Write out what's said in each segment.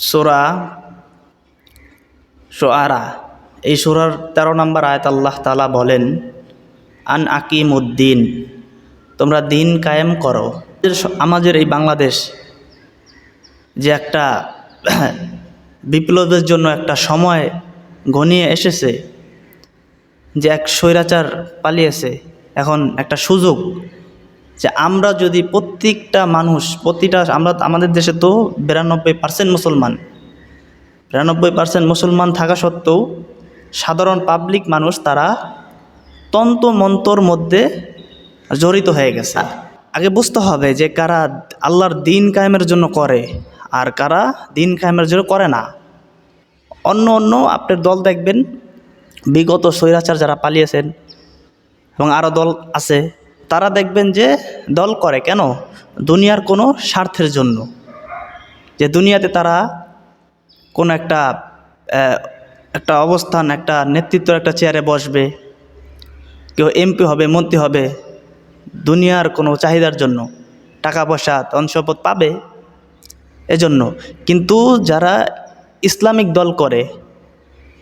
সোরা সোয়ারা এই সোরার তেরো নম্বর আয়াত আল্লাহ তালা বলেন, আন আকিম উদ্দিন তোমরা দিন কায়েম করো। আমাদের এই বাংলাদেশ যে একটা বিপ্লবের জন্য একটা সময় ঘনিয়ে এসেছে, যে এক স্বৈরাচার পালিয়েছে, এখন একটা সুযোগ যে আমরা যদি প্রত্যেকটা মানুষ, প্রতিটা আমরা, আমাদের দেশে তো বিরানব্বই পার্সেন্ট মুসলমান। বিরানব্বই পার্সেন্ট মুসলমান থাকা সত্ত্বেও সাধারণ পাবলিক মানুষ তারা তন্ত মন্তর মধ্যে জড়িত হয়ে গেছে। আগে বুঝতে হবে যে কারা আল্লাহর দিন কায়েমের জন্য করে আর কারা দিন কায়েমের জন্য করে না। অন্য অন্য আপনার দল দেখবেন, বিগত স্বৈরাচার যারা পালিয়েছেন এবং আরও দল আছে তারা দেখবেন যে দল করে। কেন? দুনিয়ার কোনো স্বার্থের জন্য। যে দুনিয়াতে তারা কোনো একটা একটা অবস্থান, একটা নেতৃত্বের একটা চেয়ারে বসবে, কেউ এমপি হবে, মন্ত্রী হবে, দুনিয়ার কোনো চাহিদার জন্য টাকা পয়সা, ধন সম্পদ পাবে এজন্য। কিন্তু যারা ইসলামিক দল করে,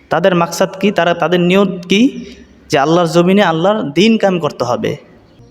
তাদের মাকসাদ কি? তারা, তাদের নিয়ত কি? যে আল্লাহর জমিনে আল্লাহর দিন কাম করতে হবে।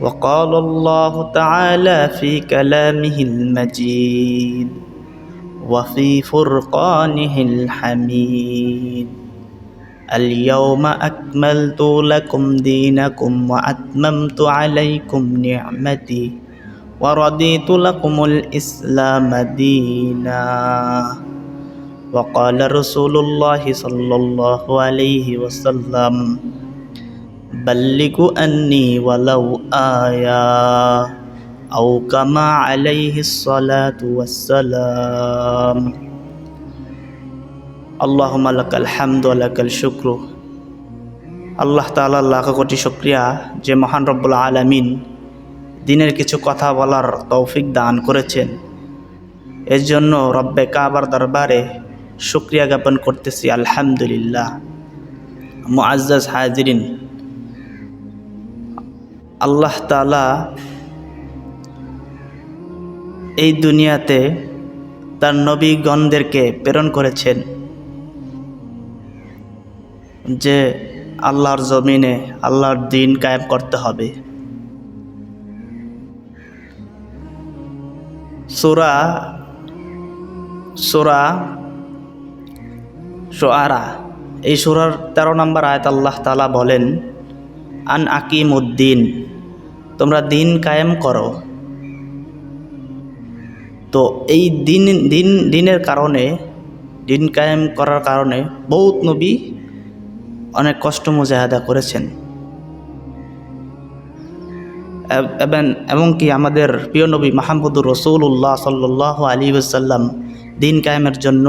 وقال الله تعالى في كلامه المجيد وفي فرقانه الحميد. اليوم أكملت لكم دينكم وأتممت عليكم نعمتي ورضيت لكم الإسلام دينا. وقال رسول الله صلى الله عليه وسلم বাল্লিগু আন্নি ওয়ালাউ আয়া আও কামা আলাইহি সালাতু ওয়াসসালাম আল্লাহুম্মা লাকাল হামদু ওয়া লাকাল শুকরু আল্লাহ তাআলা লাখ কোটি শুকরিয়া যে মহান রব্বুল আলামিন দিনের কিছু কথা বলার তৌফিক দান করেছেন। এর জন্য রব্বে কাবার দরবারে শুক্রিয়া জ্ঞাপন করতেছি, আলহামদুলিল্লাহ। মুআজ্জাজ হাজিরিন আল্লাহ তালা এই দুনিয়াতে তার নবীগণদেরকে প্রেরণ করেছেন যে আল্লাহর জমিনে আল্লাহর দিন কায়েম করতে হবে। সুরা সুরা সোয়ারা, এই সুরার তেরো নম্বর আয়াত আল্লাহ তালা বলেন, আন আকিম উদ্দিন তোমরা দিন কায়েম করো। তো এই দিন দিন, দিনের কারণে, দিন কায়েম করার কারণে বহুত নবী অনেক কষ্ট মুজাহাদা করেছেন। এবং এমনকি আমাদের প্রিয় নবী মাহমুদুর রসুল্লাহ সাল্লাহ আলী সাল্লাম দিন কায়েমের জন্য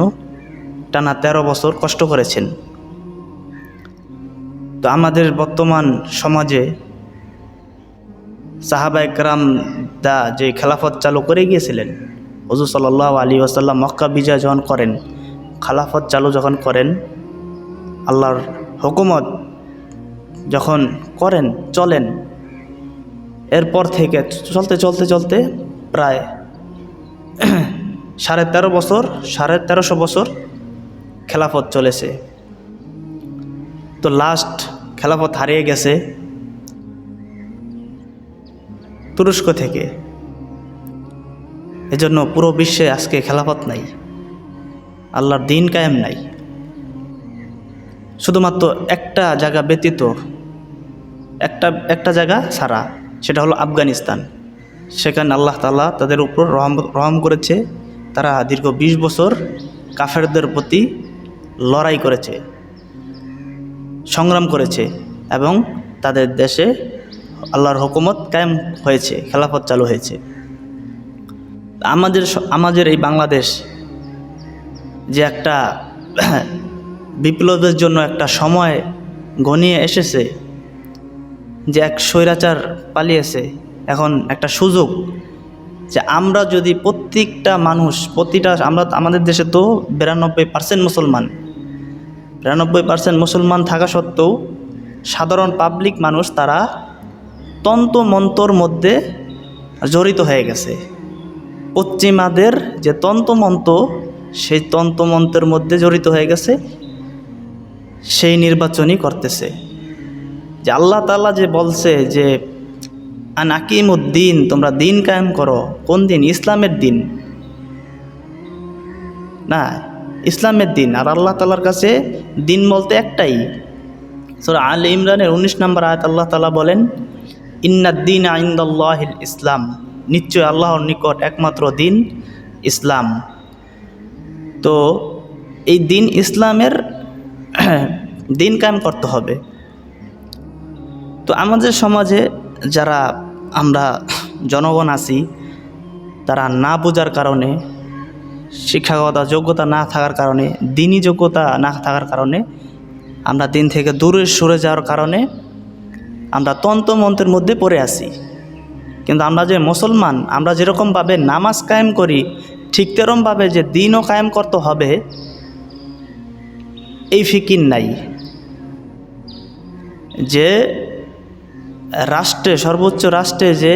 টানা তেরো বছর কষ্ট করেছেন। তো আমাদের বর্তমান সমাজে সাহাবা একরাম দা যে খেলাফত চালু করে গিয়েছিলেন, হজুর সাল্লাহ আলী আসাল্লাম মক্কা বিজয় যখন করেন, খালাফত চালু যখন করেন, আল্লাহর হুকুমত যখন করেন, চলেন, এরপর থেকে চলতে চলতে চলতে প্রায় সাড়ে তেরো বছর, সাড়ে তেরোশো বছর খেলাফত চলেছে। তো লাস্ট খেলাফত হারিয়ে গেছে। তুরস্ক থেকে। এজন্য পুরো বিশ্বে আজকে খেলাফত নাই, আল্লাহর দিন কায়েম নাই। শুধুমাত্র একটা জায়গা ব্যতীত একটা একটা জায়গা ছাড়া, সেটা হলো আফগানিস্তান। সেখানে আল্লাহ তালা তাদের উপর রহম রহম করেছে। তারা দীর্ঘ ২০ বছর কাফেরদের প্রতি লড়াই করেছে, সংগ্রাম করেছে এবং তাদের দেশে আল্লাহর হুকুমত কায়েম হয়েছে, খেলাফত চালু হয়েছে। আমাদের আমাদের এই বাংলাদেশ যে একটা বিপ্লবের জন্য একটা সময় ঘনিয়ে এসেছে, যে এক স্বৈরাচার পালিয়েছে, এখন একটা সুযোগ যে আমরা যদি প্রত্যেকটা মানুষ, প্রতিটা আমরা, আমাদের দেশে তো বিরানব্বই পার্সেন্ট মুসলমান। বিরানব্বই পার্সেন্ট মুসলমান থাকা সত্ত্বেও সাধারণ পাবলিক মানুষ তারা তন্ত্রমন্ত্রর মধ্যে জড়িত হয়ে গেছে। পশ্চিমাদের যে তন্ত্রমন্ত্র সেই তন্ত্রমন্ত্রের মধ্যে জড়িত হয়ে গেছে, সেই নির্বাচনই করতেছে। যে আল্লাহ তালা যে বলছে যে আনাকিম উদ্দিন তোমরা দিন কায়েম করো। কোন দিন? ইসলামের দিন। না, ইসলামের দিন। আর আল্লাহ তালার কাছে দিন বলতে একটাই। সর আল ইমরানের উনিশ নম্বর আয়াত আল্লাহ তালা বলেন ইন্নাদ্দিন আইন্দাল্লাহিল ইসলাম। নিশ্চয় আল্লাহর নিকট একমাত্র দিন ইসলাম। তো এই দিন ইসলামের দিন কায়েম করতে হবে। তো আমাদের সমাজে যারা আমরা জনগণ আছি, তারা না বোঝার কারণে, শিক্ষাগত যোগ্যতা না থাকার কারণে দিনই যোগ্যতা না থাকার কারণে, আমরা দিন থেকে দূরে সরে যাওয়ার কারণে আমরা তন্ত্রমন্ত্রের মধ্যে পড়ে আছি। কিন্তু আমরা যে মুসলমান, আমরা যেরকমভাবে নামাজ কায়েম করি, ঠিক তেরমভাবে যে দিনও কায়েম করতে হবে, এই ফিকির নাই। যে রাষ্ট্রে, সর্বোচ্চ রাষ্ট্রে যে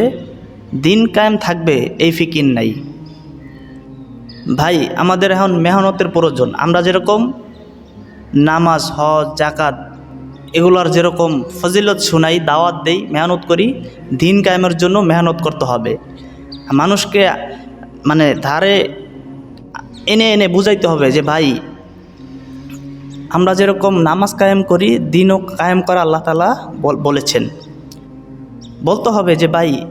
দিন কায়েম থাকবে, এই ফিকির নাই। ভাই, আমাদের এখন মেহনতের প্রয়োজন। আমরা যেরকম নামাজ, হজ জাকাত এগুলোর যেরকম ফজিলত শুনাই, দাওয়াত দেই, মেহনত করি, দিন কায়েমের জন্য মেহনত করতে হবে। মানুষকে মানে ধারে এনে এনে বুঝাইতে হবে যে, ভাই, আমরা যেরকম নামাজ কায়েম করি, দিনও কায়েম করা আল্লাহ তালা বলেছেন। বলতে হবে যে, ভাই,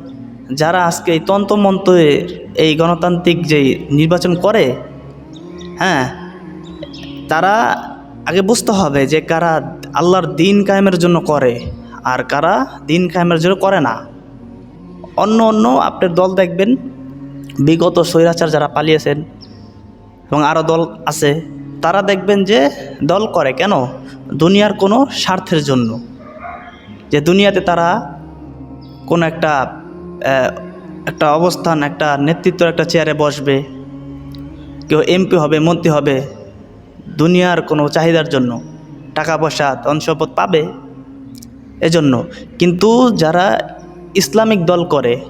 যারা আজকে এই তন্ত্রমন্ত্রের এই গণতান্ত্রিক যে নির্বাচন করে হ্যাঁ তারা আগে বুঝতে হবে যে কারা আল্লাহর দিন কায়েমের জন্য করে আর কারা দিন কায়েমের জন্য করে না। অন্য অন্য আপনার দল দেখবেন, বিগত স্বৈরাচার যারা পালিয়েছেন এবং আরও দল আছে, তারা দেখবেন যে দল করে কেন? দুনিয়ার কোনো স্বার্থের জন্য। যে দুনিয়াতে তারা কোনো একটা একটা অবস্থান, একটা নেতৃত্বের একটা চেয়ারে বসবে, কেউ এমপি হবে, মন্ত্রী হবে দুনিয়ার কোনো চাহিদার জন্য টাকা পয়সা ধন সম্পদ পাবে? এজন্য। কিন্তু যারা ইসলামিক দল করে,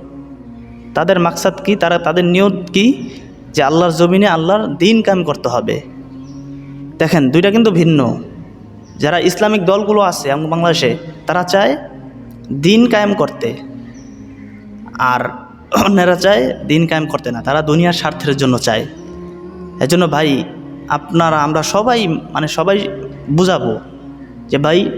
তাদের মাকসাদ কি? তারা, তাদের নিয়ত কি? যে আল্লাহর জমিনে আল্লাহর দিন কায়েম করতে হবে। দেখেন, দুইটা কিন্তু ভিন্ন। যারা ইসলামিক দলগুলো আছে বাংলাদেশে, তারা চায় দিন কায়েম করতে। আর অন্যরা চায় দিন কায়েম করতে না। তারা দুনিয়ার স্বার্থের জন্য চায়। এজন্য ভাই আপনারা, আমরা সবাই মানে সবাই বুঝাবো যে ভাই,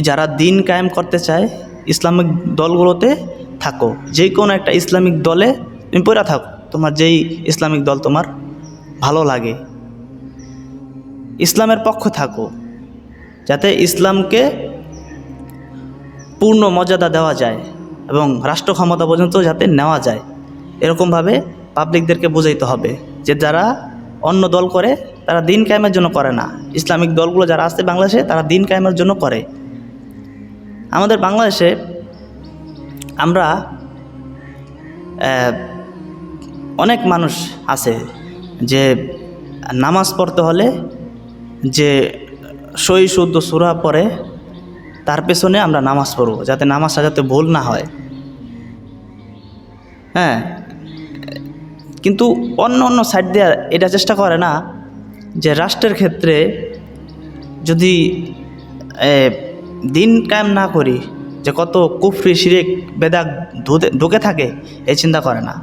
যারা দিন কায়েম করতে চায়, ইসলামিক দলগুলোতে থাকো। যে কোনো একটা ইসলামিক দলে তুমি পড়া থাকো। তোমার যেই ইসলামিক দল তোমার ভালো লাগে। ইসলামের পক্ষ থাকো। যাতে ইসলামকে পূর্ণ মর্যাদা দেওয়া যায় এবং রাষ্ট্র ক্ষমতা পর্যন্ত যাতে নেওয়া যায়। এরকমভাবে পাবলিকদেরকে বোঝাইতে হবে যে যারা অন্য দল করে, তারা দিন কায়েমের জন্য করে না। ইসলামিক দলগুলো যারা আসছে বাংলাদেশে, তারা দিন কায়েমের জন্য করে। আমাদের বাংলাদেশে আমরা অনেক মানুষ আছে যে নামাজ পড়তে হলে যে সই শুদ্ধ সুরা পরে তার পেছনে আমরা নামাজ পড়ব, যাতে নামাজটা যাতে ভুল না হয়। হ্যাঁ কিন্তু অন্য অন্য সাইড দিয়ে এটা চেষ্টা করে না যে রাষ্ট্রের ক্ষেত্রে যদি দিন কায়েম না করি, যে কত কুফরি, শিরেক বেদাক ঢুকে থাকে, এই চিন্তা করে না।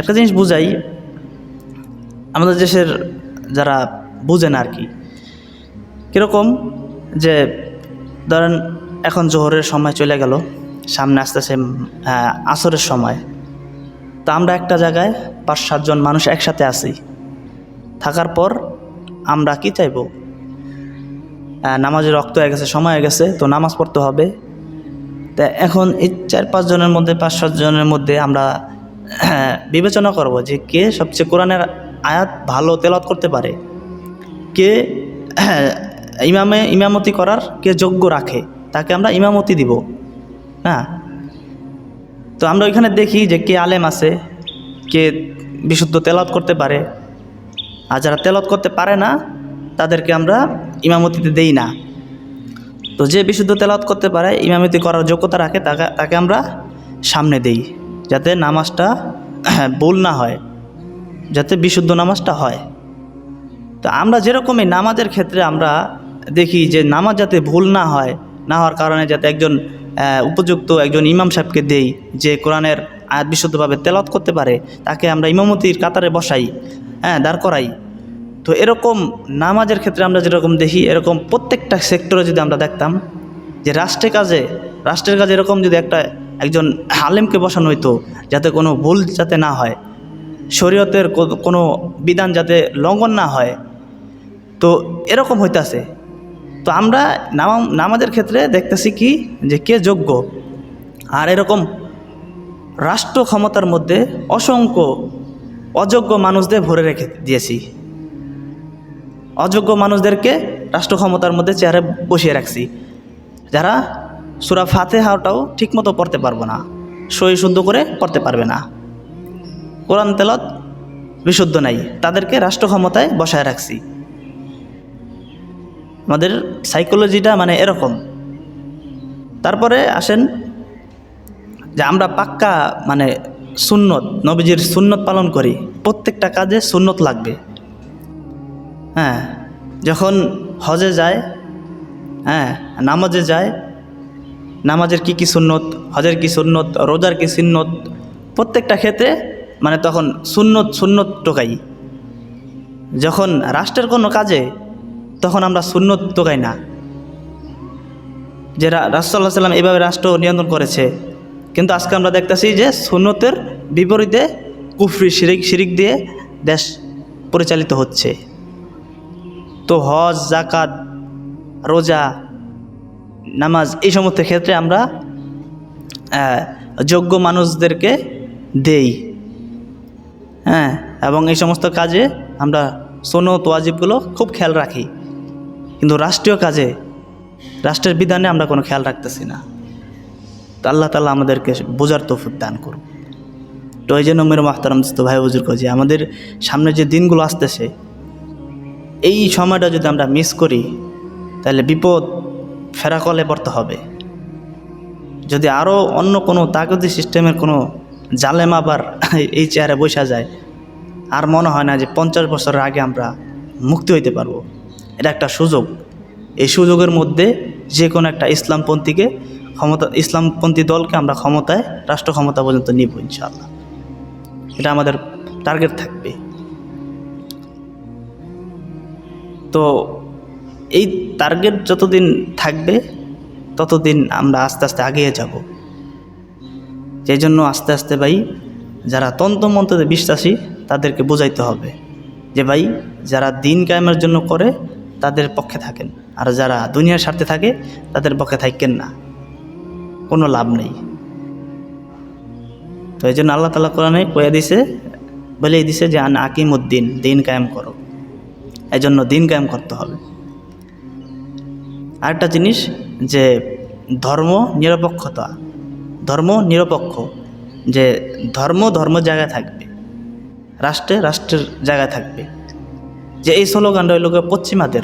একটা জিনিস বুঝাই, আমাদের দেশের যারা বুঝে না আর কি, কীরকম যে ধরেন এখন জোহরের সময় চলে গেল, সামনে আসতেছে আসরের সময়। তা আমরা একটা জায়গায় পাঁচ সাতজন মানুষ একসাথে আছি। থাকার পর আমরা কি চাইব? নামাজের রক্ত হয়ে গেছে, সময় হয়ে গেছে, তো নামাজ পড়তে হবে। তা এখন এই চার পাঁচজনের মধ্যে, পাঁচ সাতজনের মধ্যে আমরা, বিবেচনা করব যে কে সবচেয়ে কোরআনের আয়াত ভালো তেলত করতে পারে। কে, ইমামে ইমামতি করার, কে যোগ্য রাখে, তাকে আমরা ইমামতি দিব। হ্যাঁ তো আমরা ওইখানে দেখি যে কে আলেম আছে, কে বিশুদ্ধ তেলাত করতে পারে। আর যারা তেলত করতে পারে না, তাদেরকে আমরা ইমামতিতে দেই না। তো যে বিশুদ্ধ তেলাওয়াত করতে পারে, ইমামতি করার যোগ্যতা রাখে, তাকে তাকে আমরা সামনে দেই, যাতে নামাজটা ভুল না হয়, যাতে বিশুদ্ধ নামাজটা হয়। তো আমরা যেরকমই নামাজের ক্ষেত্রে আমরা দেখি যে নামাজ যাতে ভুল না হয়, না হওয়ার কারণে যাতে একজন উপযুক্ত একজন ইমাম সাহেবকে দেই যে কোরআনের আয়াত বিশুদ্ধভাবে তেলাওয়াত করতে পারে, তাকে আমরা ইমামতির কাতারে বসাই হ্যাঁ দাঁড় করাই। তো এরকম নামাজের ক্ষেত্রে আমরা যেরকম দেখি, এরকম প্রত্যেকটা সেক্টরে যদি আমরা দেখতাম যে রাষ্ট্রের কাজে রাষ্ট্রের কাজে এরকম যদি একটা একজন আলেমকে বসানো হইতো, যাতে কোনো ভুল যাতে না হয়, শরীয়তের কোনো বিধান যাতে লঙ্ঘন না হয়, তো এরকম হইতাছে। তো আমরা নামা নামাজের ক্ষেত্রে দেখতেছি কি, যে কে যোগ্য? আর এরকম রাষ্ট্র ক্ষমতার মধ্যে অসংখ্য অযোগ্য মানুষদের ভরে রেখে দিয়েছি। অযোগ্য মানুষদেরকে রাষ্ট্র ক্ষমতার মধ্যে চেয়ারে বসিয়ে রাখছি। যারা সুরা ফাতেহাটাও ঠিকমতো পড়তে পারব না, সই শুদ্ধ করে পড়তে পারবে না। কোরআন তেলত বিশুদ্ধ নাই, তাদেরকে রাষ্ট্র ক্ষমতায় বসায় রাখছি। আমাদের সাইকোলজিটা মানে এরকম। তারপরে আসেন যে আমরা পাক্কা মানে সুন্নত, নবীজির সুন্নত পালন করি। প্রত্যেকটা কাজে সুন্নত লাগবে। হ্যাঁ যখন হজে যায় হ্যাঁ নামাজে যায়, নামাজের কি কি সুন্নত, হজের কি সুন্নত, রোজার কি সুন্নত, প্রত্যেকটা ক্ষেত্রে মানে তখন সুন্নত সুন্নত টোকাই যখন রাষ্ট্রের কোনো কাজে তখন আমরা সুন্নত টোকাই না। যে রাসুল্লাহ সাল্লাম এভাবে রাষ্ট্র নিয়ন্ত্রণ করেছে। কিন্তু আজকে আমরা দেখতেছি যে সুন্নতের বিপরীতে কুফরি, শিরিক শিরিক দিয়ে দেশ পরিচালিত হচ্ছে। তো হজ জাকাত রোজা, নামাজ এই সমস্ত ক্ষেত্রে আমরা যোগ্য মানুষদেরকে দেই। হ্যাঁ এবং এই সমস্ত কাজে আমরা সোনত তোয়াজিবগুলো খুব খেয়াল রাখি। কিন্তু রাষ্ট্রীয় কাজে, রাষ্ট্রের বিধানে আমরা কোনো খেয়াল রাখতেছি না। তো আল্লাহ তালা আমাদেরকে বোঝার তৌফিক দান করুন তো এই জন্য মেরো মাহতারাম দোস্ত ভাই বুজুর্গ, যে আমাদের সামনে যে দিনগুলো আসতেছে, এই সময়টা যদি আমরা মিস করি, তাহলে বিপদ ফেরাকলে পড়তে হবে। যদি আরও অন্য কোনো তাগদি সিস্টেমের কোনো জালেম আবার এই চেয়ারে বসা যায়, আর মনে হয় না যে পঞ্চাশ বছরের আগে আমরা মুক্তি হইতে পারব। এটা একটা সুযোগ। এই সুযোগের মধ্যে যে কোনো একটা ইসলামপন্থীকে ক্ষমতা, ইসলামপন্থী দলকে আমরা ক্ষমতায় রাষ্ট্র ক্ষমতা পর্যন্ত নিব ইনশাআল্লাহ। এটা আমাদের টার্গেট থাকবে। তো এই টার্গেট যতদিন থাকবে, ততদিন আমরা আস্তে আস্তে আগিয়ে যাব। সেই জন্য আস্তে আস্তে ভাই, যারা তন্ত্রমন্ত্রতে বিশ্বাসী, তাদেরকে বোঝাইতে হবে যে ভাই, যারা দিন কায়েমের জন্য করে তাদের পক্ষে থাকেন। আর যারা দুনিয়ার স্বার্থে থাকে, তাদের পক্ষে থাকেন না। কোনো লাভ নেই। তো এই জন্য আল্লাহ তালা কোরআনে কয়ে দিছে বলে দিছে যে, আন আকিমুদ্দিন, দিন কায়েম করো। এই জন্য দিন কায়েম করতে হবে। আরেকটা জিনিস যে, ধর্ম নিরপেক্ষতা। ধর্ম নিরপেক্ষ, যে ধর্ম ধর্ম জায়গায় থাকবে। রাষ্ট্রে রাষ্ট্রের জায়গায় থাকবে। যে এই স্লোগানটা হইল পশ্চিমাদের।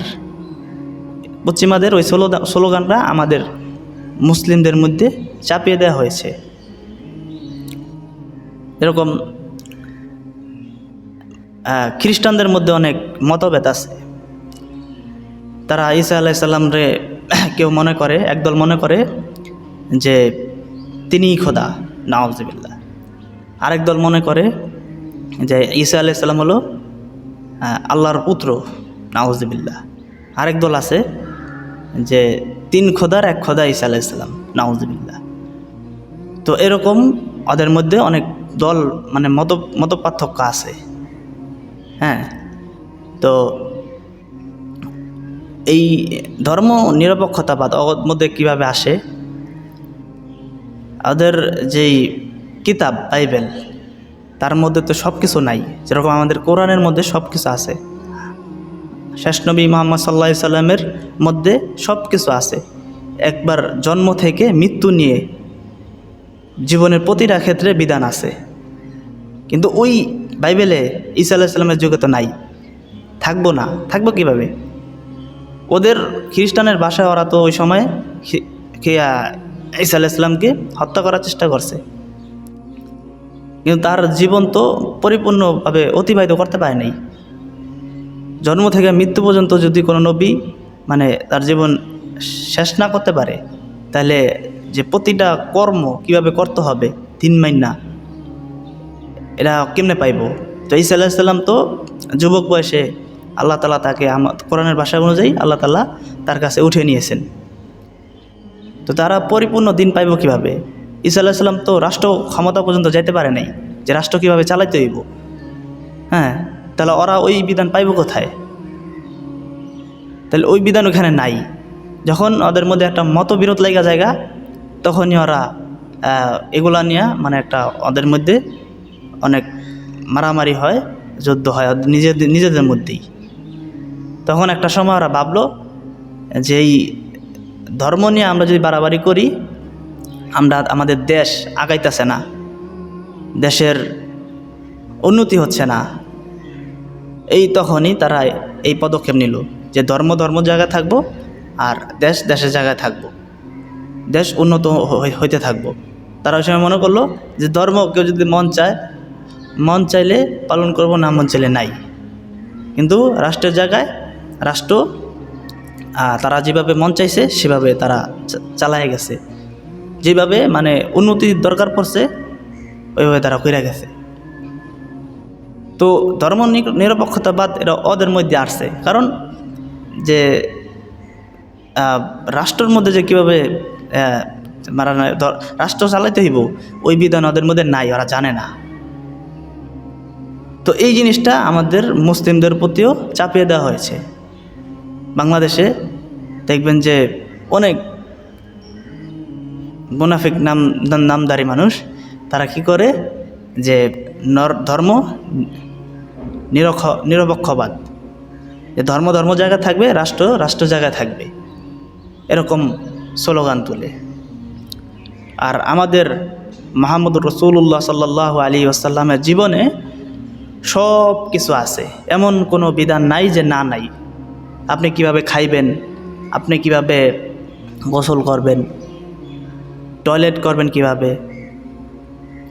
পশ্চিমাদের ওই স্লো, স্লোগানটা আমাদের মুসলিমদের মধ্যে চাপিয়ে দেওয়া হয়েছে। এরকম খ্রিস্টানদের মধ্যে অনেক মতভেদ আছে। তারা ঈসা আলাইসাল্লাম রে কেউ মনে করে, একদল মনে করে যে তিনিই খোদা নওয়াজবিল্লা আরেক দল মনে করে যে ঈসা আলাইসাল্লাম হলো আল্লাহর পুত্র নওয়াজবিল্লা আরেক দল আছে যে তিন খোদার এক খোদা ঈসা আলাইসাল্লাম নওয়াজবিল্লা তো এরকম ওদের মধ্যে অনেক দল মানে মত মত পার্থক্য আছে। হ্যাঁ তো এই ধর্ম নিরপেক্ষতাবাদ ওর মধ্যে কীভাবে আসে? ওদের যেই কিতাব, বাইবেল তার মধ্যে তো সব কিছু নাই। যেরকম আমাদের কোরআনের মধ্যে সব কিছু আছে। শেষ নবী মোহাম্মদ সাল্লা সাল্লামের মধ্যে সব কিছু আছে। একবার জন্ম থেকে মৃত্যু নিয়ে জীবনের প্রতিটা ক্ষেত্রে বিধান আছে। কিন্তু ওই বাইবেলে ঈসা আল্লাহ সাল্লামের যুগে তো নাই। থাকব না। থাকব কীভাবে? ওদের খ্রিস্টানের বাসায় ওরা তো ওই সময় ঈসা আল্লাহ ইসলামকে হত্যা করার চেষ্টা করছে। কিন্তু তার জীবন তো পরিপূর্ণভাবে অতিবাহিত করতে পারে নাই। জন্ম থেকে মৃত্যু পর্যন্ত যদি কোনো নবী মানে তার জীবন শেষ না করতে পারে, তাহলে যে প্রতিটা কর্ম কীভাবে করতে হবে তিন মাইনা এটা কেমনে পাইব? তো ঈসা আল্লাহ সাল্লাম তো যুবক বয়সে আল্লাহ তালা তাকে আমার কোরআনের ভাষা অনুযায়ী আল্লাহ তালা তার কাছে উঠে নিয়েছেন। তো তারা পরিপূর্ণ দিন পাইব কীভাবে? ঈসা আল্লাহ সাল্লাম তো রাষ্ট্র ক্ষমতা পর্যন্ত যাইতে পারে নাই। যে রাষ্ট্র কীভাবে চালাইতে হইব? হ্যাঁ তাহলে ওরা ওই বিধান পাইব কোথায়? তাহলে ওই বিধান ওখানে নাই। যখন ওদের মধ্যে একটা মতবিরোধ লাগা জায়গা, তখনই ওরা এগুলা নিয়ে মানে একটা ওদের মধ্যে অনেক মারামারি হয়, যুদ্ধ হয় নিজেদের নিজেদের মধ্যেই। তখন একটা সময় ওরা ভাবলো যে এই ধর্ম নিয়ে আমরা যদি বাড়াবাড়ি করি আমরা আমাদের দেশ আগাইতেছে না। দেশের উন্নতি হচ্ছে না। এই তখনই তারা এই পদক্ষেপ নিল যে ধর্ম ধর্ম জায়গায় থাকব আর দেশ দেশের জায়গায় থাকব। দেশ উন্নত হইতে থাকব। তারা ওই সময় মনে করল যে ধর্ম কেউ যদি মন চায়, মন চাইলে পালন করব না মন চাইলে নাই। কিন্তু রাষ্ট্রের জায়গায় রাষ্ট্র তারা যেভাবে মন চাইছে সেভাবে তারা চালায় গেছে। যেভাবে মানে উন্নতির দরকার পড়ছে, ওইভাবে তারা কইরা গেছে। তো ধর্ম নিরপেক্ষতাবাদ এটা ওদের মধ্যে আসছে। কারণ যে রাষ্ট্রের মধ্যে যে কীভাবে মারা রাষ্ট্র চালাইতে হইব, ওই বিধান ওদের মধ্যে নাই, ওরা জানে না। তো এই জিনিসটা আমাদের মুসলিমদের প্রতিও চাপিয়ে দেওয়া হয়েছে। বাংলাদেশে দেখবেন যে অনেক মুনাফিক নাম নাম- নামদারি মানুষ, তারা কি করে? যে নর, ধর্ম নিরক্ষ, নিরপেক্ষবাদ। যে ধর্ম ধর্ম জায়গা থাকবে, রাষ্ট্র রাষ্ট্র জায়গায় থাকবে। এরকম স্লোগান তুলে। আর আমাদের মাহমুদ রসুল্লাহ সাল্লাহ আলী আসাল্লামের জীবনে সব কিছু আছে। এমন কোনো বিধান নাই যে না নাই। আপনি কীভাবে খাইবেন, আপনি কীভাবে গোসল করবেন টয়লেট করবেন কীভাবে?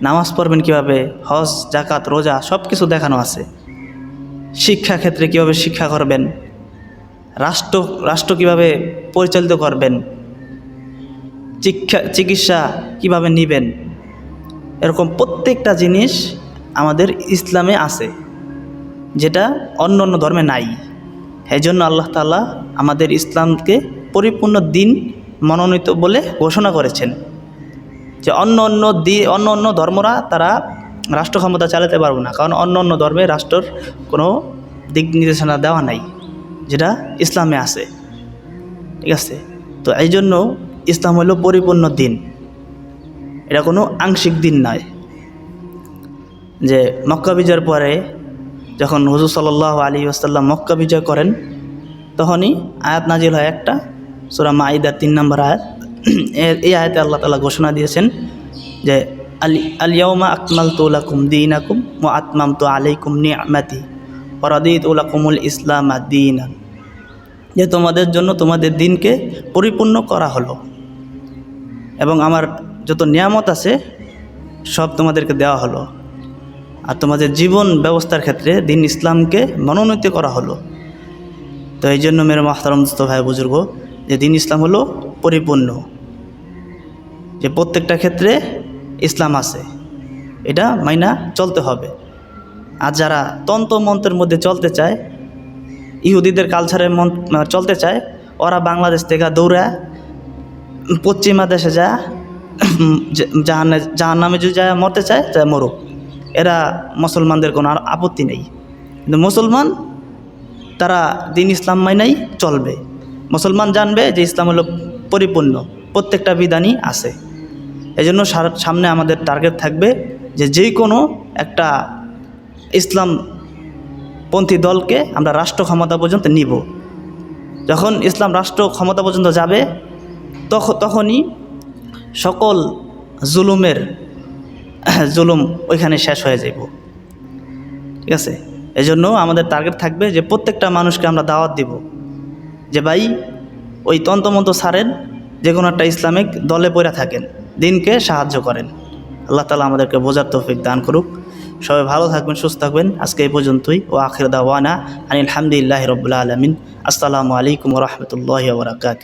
নামাজ পড়বেন কীভাবে? হজ জাকাত রোজা সব কিছু দেখানো আছে। শিক্ষা ক্ষেত্রে কীভাবে শিক্ষা করবেন? রাষ্ট্র রাষ্ট্র কীভাবে পরিচালিত করবেন? চিকিৎসা চিকিৎসা কীভাবে নেবেন? এরকম প্রত্যেকটা জিনিস আমাদের ইসলামে আছে, যেটা অন্য অন্য ধর্মে নাই। এই জন্য আল্লাহ তালা আমাদের ইসলামকে পরিপূর্ণ দিন মনোনীত বলে ঘোষণা করেছেন। যে অন্য অন্য দি, অন্য অন্য ধর্মরা তারা রাষ্ট্র ক্ষমতা চালাতে পারব না। কারণ অন্য অন্য ধর্মে রাষ্ট্রর কোনো দিক নির্দেশনা দেওয়া নাই, যেটা ইসলামে আছে। ঠিক আছে? তো এই জন্য ইসলাম হলো পরিপূর্ণ দিন। এটা কোনো আংশিক দিন নয়। যে মক্কা বিজয়ের পরে যখন হুজুর সাল্লাহ আলী আসাল্লাম মক্কা বিজয় করেন, তখনই আয়াত নাজিল হয় একটা, সুরা মাইদার তিন নম্বর আয়াত। এই আয়াতে আল্লাহ তালা ঘোষণা দিয়েছেন যে, আলি আলিয়াউমা আকমাল তুলাকুম দিন আকুম ও আতমাম তো আলাইকুম নিয়ামাতি পরাদিত উলাকুমুল ইসলাম দিন। যে তোমাদের জন্য তোমাদের দিনকে পরিপূর্ণ করা হলো এবং আমার যত নিয়ামত আছে সব তোমাদেরকে দেওয়া হলো। আর তোমাদের জীবন ব্যবস্থার ক্ষেত্রে দিন ইসলামকে মনোনীত করা হলো। তো এই জন্য মেরে মাহতারম ভাই বুজুর্গ, যে দিন ইসলাম হলো পরিপূর্ণ, যে প্রত্যেকটা ক্ষেত্রে ইসলাম আছে। এটা মাইনা চলতে হবে। আর যারা তন্ত্র মন্ত্রের মধ্যে চলতে চায়, ইহুদিদের কালচারের মন চলতে চায়, ওরা বাংলাদেশ থেকে দৌড়া, পশ্চিমা দেশে যা জাহানে জাহান নামে যদি যায়, মরতে চায় যা মরুক। এরা মুসলমানদের কোনো আর আপত্তি নেই। কিন্তু মুসলমান, তারা দিন ইসলাম মাইনাই চলবে। মুসলমান জানবে যে ইসলাম হলো পরিপূর্ণ, প্রত্যেকটা বিধানই আছে। এই জন্য সার- সামনে আমাদের টার্গেট থাকবে যে যে কোনো একটা ইসলাম পন্থী দলকে আমরা রাষ্ট্র ক্ষমতা পর্যন্ত নিব। যখন ইসলাম রাষ্ট্র ক্ষমতা পর্যন্ত যাবে তখন তখনই সকল জুলুমের জুলুম ওইখানে শেষ হয়ে যাব ঠিক আছে? এজন্য আমাদের টার্গেট থাকবে যে প্রত্যেকটা মানুষকে আমরা দাওয়াত দিব যে, ভাই ওই তন্তমন্ত সারেন যে কোনো একটা ইসলামিক দলে পড়ে থাকেন, দিনকে সাহায্য করেন। আল্লাহ তালা আমাদেরকে বোঝার তৌফিক দান করুক। সবাই ভালো থাকবেন, সুস্থ থাকবেন। আজকে এই পর্যন্তই। ও আখির দাওয়ানা আনিল হামদুলিল্লাহ রবুল্লা আলমিন। আসসালামু আলাইকুম রহমতুল্লাহ বরাকাত